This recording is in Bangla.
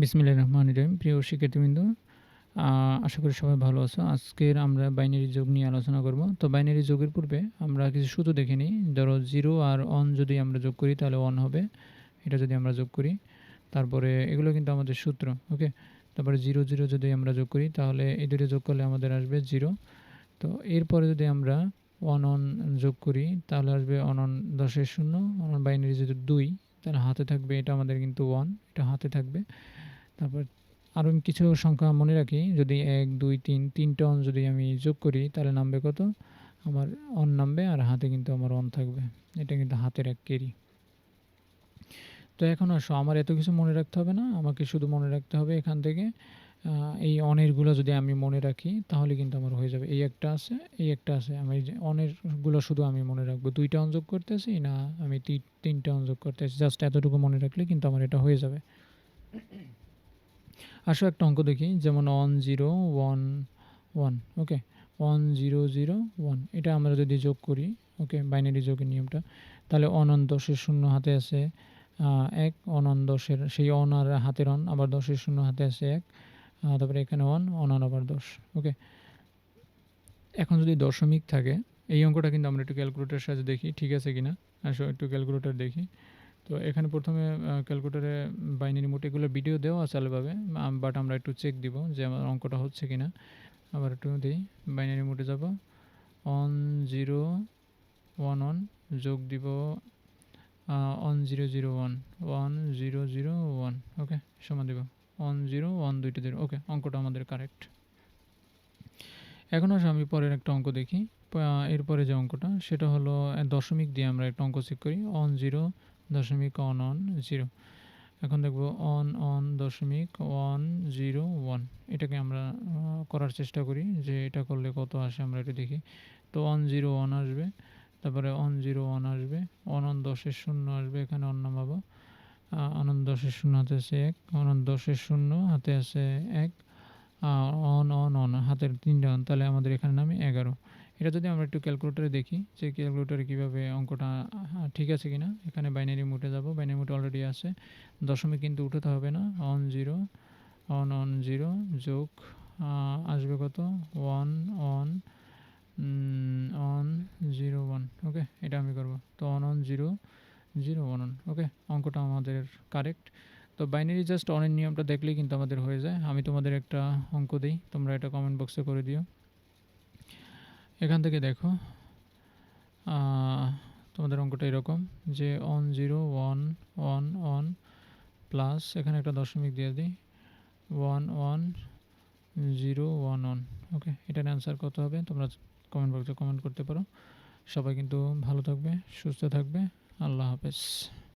বিসমিল্লাহ রহমান রহিম। প্রিয় শিক্ষার্থীবৃন্দ আশা করি সবাই ভালো আছো। আজকের আমরা বাইনারি যোগ নিয়ে আলোচনা করব। তো বাইনারি যোগের পূর্বে আমরা কিছু সূত্র দেখে নিই। ধরো জিরো আর অন যদি আমরা যোগ করি, তাহলে অন হবে। এটা যদি আমরা যোগ করি, তারপরে এগুলো কিন্তু আমাদের সূত্র, ওকে? তারপরে জিরো জিরো যদি আমরা যোগ করি, তাহলে এই দুটো যোগ করলে আমাদের আসবে জিরো। তো এরপরে যদি আমরা অন অন যোগ করি, তাহলে আসবে অন অন দশের শূন্য অন বাইনারি যদি দুই, তাহলে হাতে থাকবে, এটা আমাদের কিন্তু ওয়ান, এটা হাতে থাকবে। তারপর আরও কিছু সংখ্যা মনে রাখি। যদি এক, দুই, তিন, তিনটে অন যদি আমি যোগ করি, তাহলে নামবে কত? আমার অন নামবে আর হাতে কিন্তু আমার অন থাকবে। এটা কিন্তু হাতের এক কেরি তো এখন আসো, আমার এত কিছু মনে রাখতে হবে না। আমাকে শুধু মনে রাখতে হবে এখান থেকে এই অনেরগুলো যদি আমি মনে রাখি, তাহলে কিন্তু আমার হয়ে যাবে। এই একটা আছে, এই একটা আছে। আমি অনেরগুলো শুধু আমি মনে রাখব। দুইটা অনযোগ করতেছি না, আমি তিনটা অনযোগ করতেছি। জাস্ট এতটুকু মনে রাখলে কিন্তু আমার এটা হয়ে যাবে। আসো একটা অঙ্ক দেখি, যেমন one zero one one okay one zero zero one এটা আমরা যদি যোগ করি ওকে বাইনারি যোগের নিয়মটা, তাহলে অনন দশের শূন্য হাতে আছে এক অনন দশের সেই অন আর হাতের অন, আবার দশের শূন্য হাতে আছে এক তারপরে এখানে ওয়ান অনন আবার দশ ওকে এখন যদি দশমিক থাকে, এই অঙ্কটা কিন্তু আমরা একটু ক্যালকুলেটার সাহায্যে দেখি, ঠিক আছে কি না আসো একটু ক্যালকুলেটার দেখি। তো এখানে প্রথমে ক্যালকুলেটারে বাইনারি মোট এগুলো ভিডিও দেওয়া আছে আলাদাভাবে বাট আমরা একটু চেক দিব যে আমার অঙ্কটা হচ্ছে কি না আবার একটু দিই, বাইনারি মোটে যাব। ওয়ান জিরো ওয়ান ওয়ান যোগ দিব one zero zero one one zero zero one okay সমান দিব। ওয়ান জিরো ওয়ান দুইটা জিরো ওকে অঙ্কটা আমাদের কারেক্ট এখন আসলে আমি পরের একটা অঙ্ক দেখি। এরপরে যে অঙ্কটা, সেটা হলো দশমিক দিয়ে আমরা একটা অঙ্ক চেক করি। ওয়ান জিরো দশমিক অন অন জিরো এখন দেখব অন অন দশমিক ওয়ান জিরো ওয়ান এটাকে আমরা করার চেষ্টা করি যে এটা করলে কত আসে আমরা এটা দেখি। তো ওয়ান জিরো ওয়ান আসবে। তারপরে অন জিরো ওয়ান আসবে। অনন দশের শূন্য আসবে, এখানে অন নামাবো। অনন দশের শূন্য হাতে আছে এক। অনন দশের শূন্য হাতে আছে এক। অন অন অন হাতের তিনটা অন তাহলে আমাদের এখানে নামে এগারো। এটা যদি আমরা একটু ক্যালকুলেটারে দেখি যে ক্যালকুলেটারে কীভাবে অঙ্কটা ঠিক আছে কিনা, এখানে বাইনারি মুটে যাব বাইনারি মুটে অলরেডি আছে, দশমিক কিন্তু উঠাতে হবে না one zero one one zero যোগ আসবে কত? One one one zero one okay এটা আমি করব। তো one one zero zero one one okay অঙ্কটা আমাদের কারেক্ট তো বাইনারি জাস্ট অনের নিয়মটা দেখলেই কিন্তু আমাদের হয়ে যায়। আমি তোমাদের একটা অঙ্ক দিই, তোমরা এটা কমেন্ট বক্সে করে দিও। এখান থেকে দেখো তোমাদের অঙ্কটা এরকম যে one zero one one one plus এখানে একটা দশমিক দিয়ে দিই one one zero one one okay এটার অ্যান্সার কত হবে? তোমরা কমেন্ট বক্সে কমেন্ট করতে পারো। সবাই কিন্তু ভালো থাকবে, সুস্থ থাকবে। আল্লাহ হাফেজ।